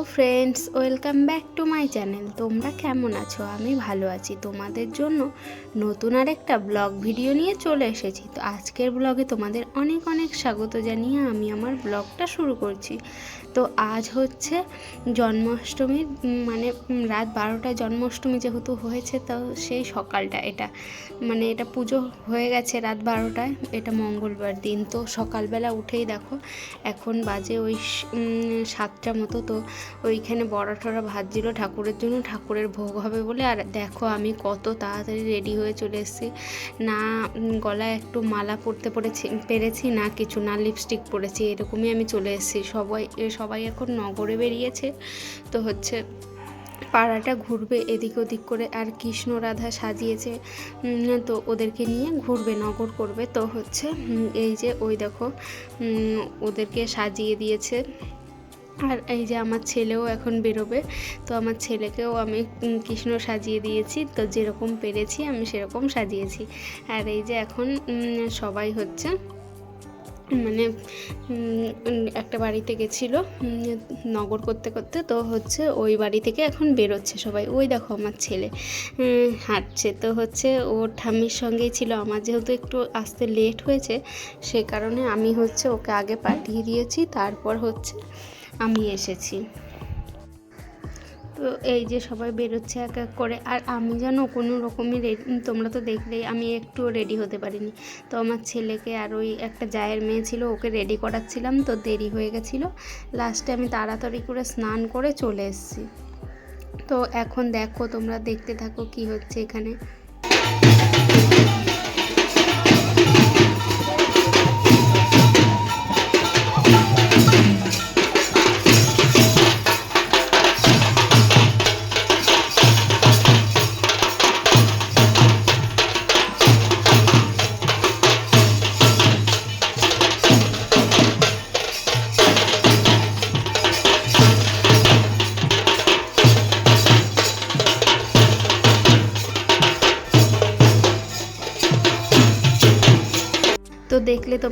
Hello friends welcome back to my channel তোমরা কেমন আছো? আমি ভালো আছি। তোমাদের জন্য নতুন আর একটা ব্লগ ভিডিও নিয়ে চলে এসেছি। তো আজকের ব্লগে তোমাদের অনেক অনেক স্বাগত জানিয়ে আমি আমার ব্লগটা শুরু করছি। তো আজ হচ্ছে জন্মাষ্টমীর মানে রাত বারোটায় জন্মাষ্টমী যেহেতু হয়েছে, তো সেই সকালটা এটা মানে এটা পুজো হয়ে গেছে রাত বারোটায়, এটা মঙ্গলবার দিন। তো সকালবেলা উঠেই দেখো, এখন বাজে ওই সাতটা মতো। তো ওইখানে বড়া টড়া ভাজছিল ঠাকুরের জন্য, ঠাকুরের ভোগ হবে বলে। আর দেখো আমি কত তাড়াতাড়ি রেডি হয়ে চলে এসেছি। না গলায় একটু মালা পরতে পড়েছি, পেরেছি, না কিছু, না লিপস্টিক পরেছি, এরকমই আমি চলে এসেছি। সবাই সবাই এখন নগরে বেরিয়েছে। তো হচ্ছে পাড়াটা ঘুরবে এদিক ওদিক করে। আর কৃষ্ণ রাধা সাজিয়েছে তো ওদেরকে নিয়ে ঘুরবে, নগর করবে। তো হচ্ছে এই যে ওই দেখো ওদেরকে সাজিয়ে দিয়েছে। আর এই যে আমার ছেলেও এখন বেরোবে, তো আমার ছেলেকেও আমি কৃষ্ণ সাজিয়ে দিয়েছি, তো যেরকম পেরেছি আমি সেরকম সাজিয়েছি। আর এই যে এখন সবাই হচ্ছে মানে একটা বাড়িতে গেছিল নগর করতে করতে, তো হচ্ছে ওই বাড়ি থেকে এখন বেরোচ্ছে সবাই। ওই দেখো আমার ছেলে হাঁটছে, তো হচ্ছে ওর ঠাম্মির সঙ্গেই ছিল। আমার যেহেতু একটু আসতে লেট হয়েছে, সে কারণে আমি হচ্ছে ওকে আগে পাঠিয়ে দিয়েছি, তারপর হচ্ছে আমি এসেছি। তো এই যে সবাই বেরোচ্ছে এক এক করে। আর আমি যেন কোনো রকমই রেডি তোমরা তো দেখলেই আমি একটুও রেডি হতে পারিনি। তো আমার ছেলেকে আর ওই একটা জায়ের মেয়ে ছিল, ওকে রেডি করাচ্ছিলাম, তো দেরি হয়ে গেছিল। লাস্টে আমি তাড়াতাড়ি করে স্নান করে চলে এসেছি। তো এখন দেখো তোমরা দেখতে থাকো কি হচ্ছে এখানে।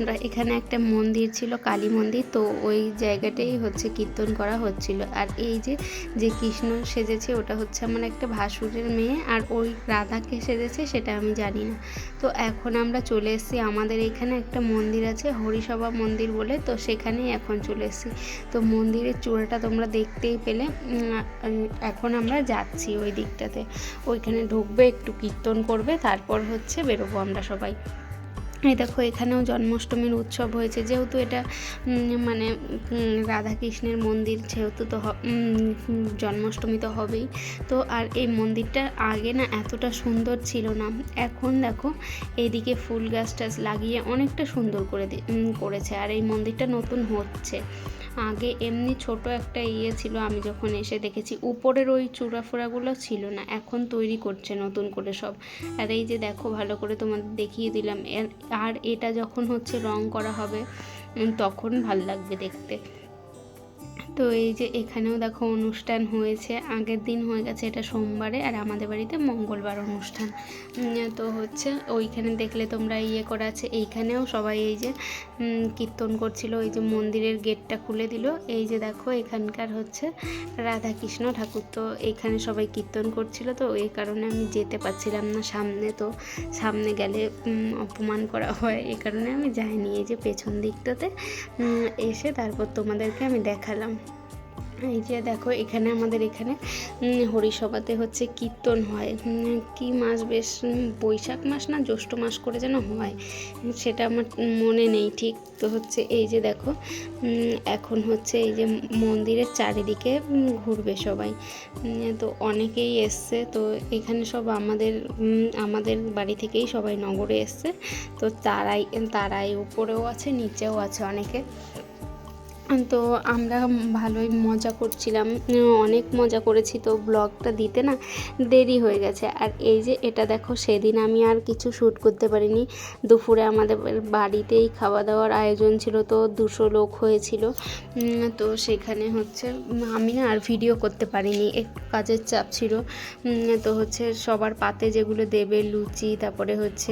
তোমরা এখানে একটা মন্দির ছিল, কালী মন্দির। তো ওই জায়গাটাই হচ্ছে কীর্তন করা হচ্ছিল। আর এই যে যে কৃষ্ণ সেজেছে, ওটা হচ্ছে আমার একটা ভাসুরের মেয়ে। আর ওই রাধাকে সেজেছে, সেটা আমি জানি না। তো এখন আমরা চলে এসেছি, আমাদের এখানে একটা মন্দির আছে, হরিসভা মন্দির বলে। তো সেখানেই এখন চলে এসেছি। তো মন্দিরের চূড়াটা তোমরা দেখতেই পেলে। এখন আমরা যাচ্ছি ওই দিকটাতে। ওইখানে ঢুকবে, একটু কীর্তন করবে, তারপর হচ্ছে বেরোবো আমরা সবাই। এই দেখো, এখানেও জন্মাষ্টমীর উৎসব হয়েছে। যেহেতু এটা মানে রাধাকৃষ্ণের মন্দির, যেহেতু তো জন্মাষ্টমী তো হবেই। তো আর এই মন্দিরটা আগে না এতটা সুন্দর ছিল না। এখন দেখো, এইদিকে ফুল গাছ টাছ লাগিয়ে অনেকটা সুন্দর করে করেছে। আর এই মন্দিরটা নতুন হচ্ছে। আগে এমনি ছোট একটা ইয়ে ছিল, আমি যখন এসে দেখেছি উপরের ওই চূড়াফোড়াগুলো ছিল না, এখন তৈরি করছে নতুন করে সব। আর এই যে দেখো, ভালো করে তোমাদের দেখিয়ে দিলাম। আর এটা যখন হচ্ছে রং করা হবে তখন ভালো লাগবে দেখতে। তো এই যে এখানেও দেখো অনুষ্ঠান হয়েছে, আগের দিন হয়ে গেছে এটা সোমবারে আর আমাদের বাড়িতে মঙ্গলবার অনুষ্ঠান। তো হচ্ছে ওইখানে দেখলে তোমরা ইয়ে করা আছে, এইখানেও সবাই এই যে কীর্তন করছিল, ওই যে মন্দিরের গেটটা খুলে দিল। এই যে দেখো, এখানকার হচ্ছে রাধা কৃষ্ণ ঠাকুর। তো এখানে সবাই কীর্তন করছিল, তো এই কারণে আমি যেতে পারছিলাম না সামনে। তো সামনে গেলে অপমান করা হয় এই কারণে আমি যাইনি। এই যে পেছন দিকটাতে এসে তারপর তোমাদেরকে আমি দেখালাম। এই যে দেখো, এখানে আমাদের এখানে হরিসভাতে হচ্ছে কীর্তন হয়। কি মাস বেশ বৈশাখ মাস না, জ্যৈষ্ঠ মাস করে যেন হয়। সেটা আমার মনে নেই ঠিক। তো হচ্ছে এই যে দেখো এখন হচ্ছে এই যে মন্দিরের চারিদিকে ঘুরবে সবাই। তো অনেকেই এসছে। তো এখানে সব আমাদের আমাদের বাড়ি থেকেই সবাই নগরে এসছে। তো তারাই তারাই উপরেও আছে, নিচেও আছে অনেকে। তো আমরা ভালোই মজা করছিলাম। অনেক মজা করেছি, তো ব্লগটা দিতে না দেরি হয়ে গেছে। আর এই যে এটা দেখো, সেদিন আমি আর কিছু শ্যুট করতে পারিনি। দুপুরে আমাদের বাড়িতেই খাওয়া দাওয়ার আয়োজন ছিল, তো দুশো লোক হয়েছিল। তো সেখানে হচ্ছে আমি না আর ভিডিও করতে পারিনি, একটু কাজের চাপ ছিল। তো হচ্ছে সবার পাতে যেগুলো দেবে, লুচি, তারপরে হচ্ছে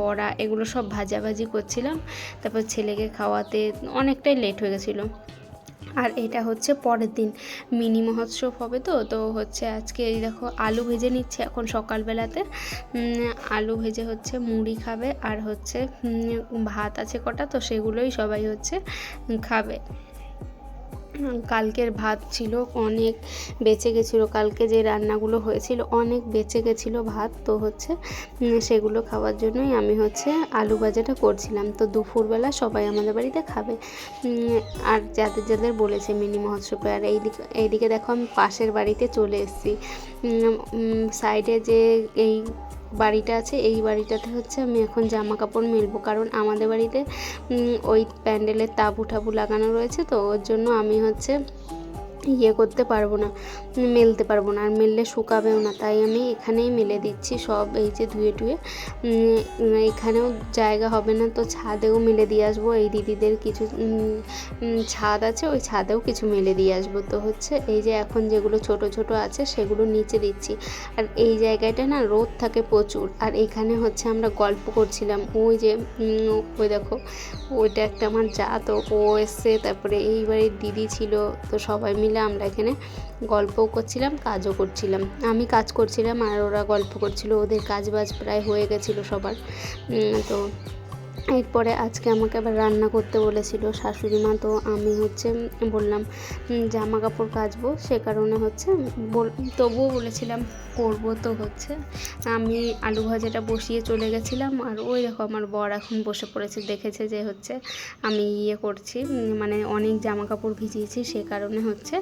বড়া, এগুলো সব ভাজাভাজি করছিলাম। তারপর ছেলেকে খাওয়াতে অনেকটাই লেট হয়ে গেছিল। আর এটা হচ্ছে পরের দিন। মিনি মহোৎসব হবে তো তো হচ্ছে আজকে এই দেখো আলু ভেজে নিচ্ছে এখন সকালবেলাতে। আলু ভেজে হচ্ছে মুড়ি খাবে আর হচ্ছে ভাত আছে কটা তো সেগুলোই সবাই হচ্ছে খাবে। কালকের ভাত ছিল, অনেক বেঁচে গেছিল। কালকে যে রান্নাগুলো হয়েছিল, অনেক বেঁচে গেছিল ভাত। তো হচ্ছে সেগুলো খাওয়ার জন্যই আমি হচ্ছে আলু ভাজাটা করছিলাম। তো দুপুরবেলা সবাই আমাদের বাড়িতে খাবে। আর যাদের যাদের বলেছে মিনি মহোৎসবে, আর এইদিকে এইদিকে দেখো আমি পাশের বাড়িতে চলে এসেছি। সাইডে যে এই বাড়িটা আছে, এই বাড়িটাতে হচ্ছে আমি এখন জামা কাপড় মেলবো। কারণ আমাদের বাড়িতে ওই প্যান্ডেলের তাঁবু ঠাবু লাগানো রয়েছে তো, ওর জন্য আমি হচ্ছে ইয়ে করতে পারব না মেলতে পারব না, আর মেললে শুকাবেও না। তাই আমি এখানেই মেলে দিচ্ছি সব এই যে ধুয়ে টুয়ে। এখানেও জায়গা হবে না তো ছাদেও মেলে দিয়ে আসব। এই দিদিদের কিছু ছাদ আছে, ওই ছাদেও কিছু মেলে দিয়ে আসব। তো হচ্ছে এই যে এখন যেগুলো ছোট ছোট আছে সেগুলো নিচে দিচ্ছি। আর এই জায়গাটা না রোদ থাকে প্রচুর। আর এখানে হচ্ছে আমরা গল্প করছিলাম। ওই যে ওই দেখো, ওইটা একটা আমার যা তো ও এসছে, তারপরে এই বাড়ির দিদি ছিল, তো সবাই মিলে আমরা এখানে গল্পও করছিলাম, কাজও করছিলাম। আমি কাজ করছিলাম আর ওরা গল্প করছিল, ওদের কাজ বাজ প্রায় হয়ে গেছিল সবার। তো এরপরে আজকে আমাকে আবার রান্না করতে বলেছিল শাশুড়ি মা, তো আমি হচ্ছে বললাম জামা কাপড় কাচবো, সে কারণে হচ্ছে তবুও বলেছিলাম, করব তো হচ্ছে। আমি আলু ভাজাটা বসিয়ে চলে গেছিলাম, আর ওই দেখো আমার বর এখন বসে পড়েছে, দেখেছে যে হচ্ছে আমি ইয়ে করছি মানে অনেক জামা কাপড় ভিজিয়েছি, সে কারণে হচ্ছে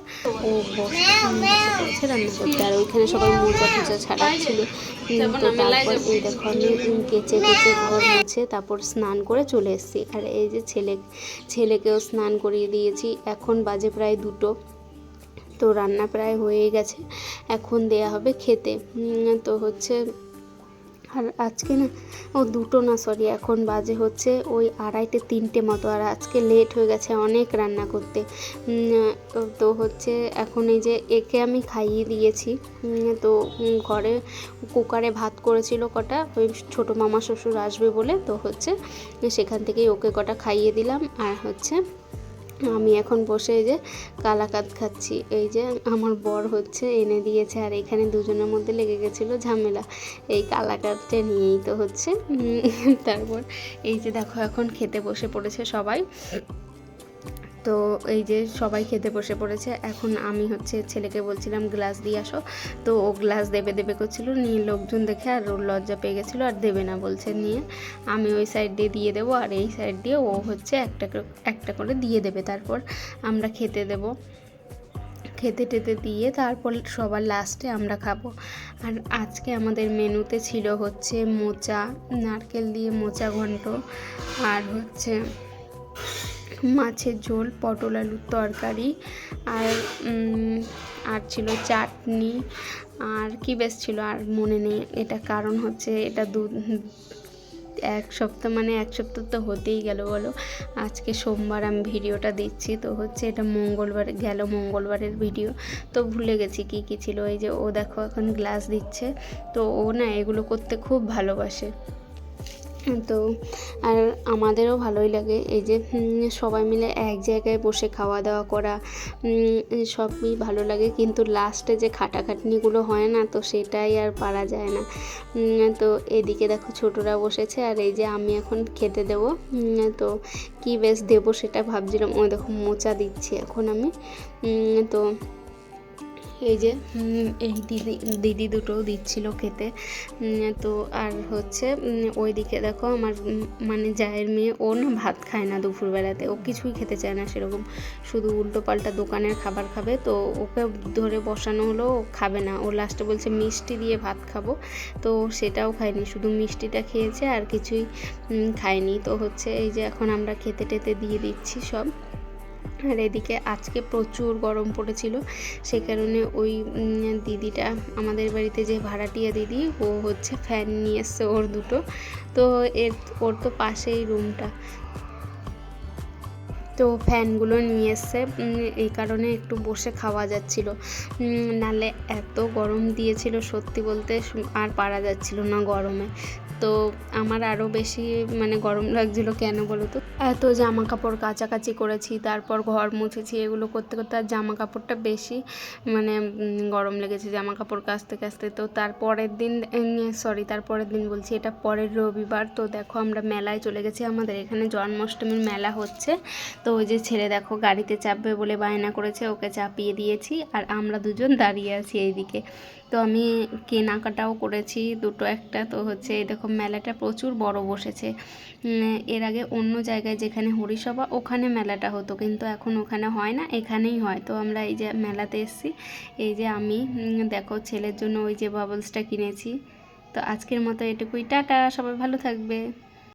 ও বসে রান্না করতে, আর ওইখানে সবাই মোজা টুজা ছাড়াচ্ছিল। তো তারপর এই দেখো আমি কেচে কেচে ঘর মুছে, তারপর স্নান করে চলে এসেছি। আর এই যে ছেলে, ছেলেকেও স্নান করিয়ে দিয়েছি। এখন বাজে প্রায় দুটো। তো রান্না প্রায় হয়ে গেছে। এখন দেয়া হবে খেতে। তো হচ্ছে আর আজকে না, ও দুটো না সরি এখন বাজে হচ্ছে ওই আড়াইটে, তিনটে মতো। আর আজকে লেট হয়ে গেছে অনেক রান্না করতে। তো হচ্ছে এখন এই যে একে আমি খাইয়ে দিয়েছি। তো ঘরে কুকারে ভাত করেছিল কটা, ওই ছোটো মামা শ্বশুর আসবে বলে, তো হচ্ছে সেখান থেকেই ওকে কটা খাইয়ে দিলাম। আর হচ্ছে আমি এখন বসে এই যে কালাকাত খাচ্ছি। এই যে আমার বর হচ্ছে, এনে দিয়েছে, আর এখানে দুজনের মধ্যে লেগে গেছিল ঝামেলা। এই কালাকাতটা নিয়েই তো হচ্ছে। তারপর এই যে দেখো, এখন খেতে বসে পড়েছে সবাই। তো এই যে সবাই খেতে বসে পড়েছে। এখন আমি হচ্ছে ছেলেকে বলছিলাম, গ্লাস দিয়ে আসো। তো ও গ্লাস দেবে দেবে করছিল। নিয়ে লোকজন দেখে আর ওর লজ্জা পেয়ে গেছিল, আর দেবে না বলছে নিয়ে। আমি ওই সাইড দিয়ে দিয়ে দেবো, আর এই সাইড দিয়ে ও হচ্ছে একটা একটা করে দিয়ে দেবে। তারপর আমরা খেতে দেবো। খেতে টেতে দিয়ে তারপর সবার লাস্টে আমরা খাব। আর আজকে আমাদের মেনুতে ছিল হচ্ছে মোচা, নারকেল দিয়ে মোচা ঘন্ট, আর হচ্ছে মাছের ঝোল, পটল আলুর তরকারি আর আর ছিল চাটনি। আর কি বেশ ছিল আর মনে নেই এটা কারণ হচ্ছে এটা দু, এক সপ্তাহ মানে এক সপ্তাহ তো হতেই গেল বলো। আজকে সোমবার আমি ভিডিওটা দিচ্ছি, তো হচ্ছে এটা মঙ্গলবার, গেল মঙ্গলবারের ভিডিও। তো ভুলে গেছি কি কি ছিল, এই যে ও দেখো এখন গ্লাস দিচ্ছে, তো ও না এগুলো করতে খুব ভালোবাসে। তো, আর আমাদেরও ভালোই লাগে। এই যে সবাই মিলে এক জায়গায় বসে খাওয়া দাওয়া করা সবই ভালো লাগে। কিন্তু লাস্টে যে খাটাখাটনিগুলো হয় না, তো সেটাই আর পারা যায় না। তো এদিকে দেখো ছোটরা বসেছে, আর এই যে আমি এখন খেতে দেবো। তো কি বেশ দেবো সেটা ভাবছিলাম। ও দেখো মোচা দিচ্ছি এখন আমি। তো এই যে এই দিদি দিদি দুটোও দিচ্ছিল খেতে। তো আর হচ্ছে উম, ওইদিকে দেখো আমার মানে জায়ের মেয়ে ও না ভাত খায় না দুপুরবেলাতে। ও কিছুই খেতে চায় না সেরকম। শুধু উল্টো পাল্টা দোকানের খাবার খাবে। তো ওকে ধরে বসানো হলো ও খাবে না। ও লাস্টে বলছে মিষ্টি দিয়ে ভাত খাব। তো সেটাও খায়নি। শুধু মিষ্টিটা খেয়েছে আর কিছুই খায়নি। তো হচ্ছে এই যে এখন আমরা খেতে টেতে দিয়ে দিচ্ছি সব। আর এদিকে আজকে প্রচুর গরম পড়েছিল, সে কারণে ওই দিদিটা আমাদের বাড়িতে যে ভাড়াটিয়া দিদি, ও হচ্ছে ফ্যান নিয়ে এসছে ওর দুটো। তো এর, ওর তো পাশেই রুমটা তো ফ্যানগুলো নিয়ে এসছে এই কারণে একটু বসে খাওয়া যাচ্ছিল। নালে এত গরম দিয়েছিল সত্যি বলতে, আর পারা যাচ্ছিল না গরমে। তো আমার আরও বেশি মানে গরম লাগছিল কেন বলো তো? এত জামা কাপড় কাচাকাচি করেছি, তারপর ঘর মুছেছি, এগুলো করতে করতে আর জামা কাপড়টা বেশি মানে গরম লেগেছে জামা কাপড় কাচতে কাচতে। তো তারপরের দিন সরি তারপরের দিন বলছি, এটা পরের রবিবার। তো দেখো আমরা মেলায় চলে গেছি আমাদের, এখানে জন্মাষ্টমীর মেলা হচ্ছে। তো ওই যে ছেলে দেখো গাড়িতে চাপবে বলে বায়না করেছে, ওকে চাপিয়ে দিয়েছি। আর আমরা দুজন দাঁড়িয়ে আছি এইদিকে। তো আমি কেনাকাটাও করেছি, দুটো একটা তো হচ্ছে দেখো মেলাটা প্রচুর বড় বসেছে। এর আগে অন্য জায়গায় যেখানে হরিসভা, ওখানে মেলাটা হতো, কিন্তু এখন ওখানে হয় না, এখানেই হয়। তো আমরা এই যে মেলাতে এসেছি, এই যে আমি দেখো ছেলের জন্য ওই যে বাবলসটা কিনেছি। তো আজকের মতো এটুকুই, টাটা, সবাই ভালো থাকবে।